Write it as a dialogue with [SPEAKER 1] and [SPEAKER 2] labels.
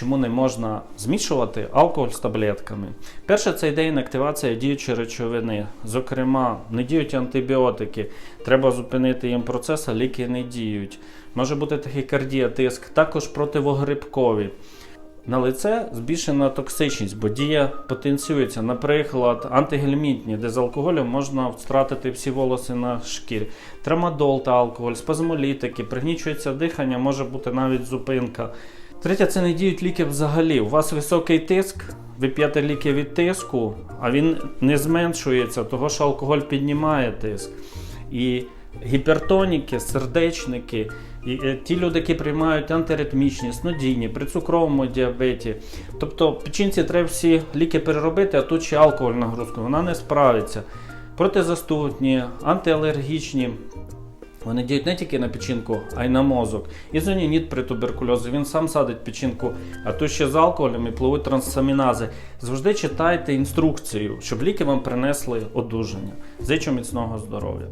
[SPEAKER 1] чому не можна змішувати алкоголь з таблетками. Перше, це йде інактивація діючої речовини. Зокрема, не діють антибіотики. Треба зупинити їм процес, а ліки не діють. Може бути тахікардія, тиск, також противогрибкові. На лице збільшена токсичність, бо дія потенціюється. Наприклад, антигельмінтні, де з алкоголем можна втратити всі волоси на шкірі. Трамадол та алкоголь, спазмолітики, пригнічується дихання, може бути навіть зупинка. Третє, це не діють ліки взагалі. У вас високий тиск, ви п'єте ліки від тиску, а він не зменшується, того що алкоголь піднімає тиск. І гіпертоніки, сердечники, і, е, ті люди, які приймають антиритмічні, снодійні, при цукровому діабеті. Тобто печінці треба всі ліки переробити, а тут ще алкоголь нагрузку, вона не справиться. Протизастудні, антиалергічні. Вони діють не тільки на печінку, а й на мозок. Ізонініт при туберкульозі, він сам садить печінку, а то ще з алкоголем і пливуть трансамінази. Завжди читайте інструкцію, щоб ліки вам принесли одужання. Зичу міцного здоров'я.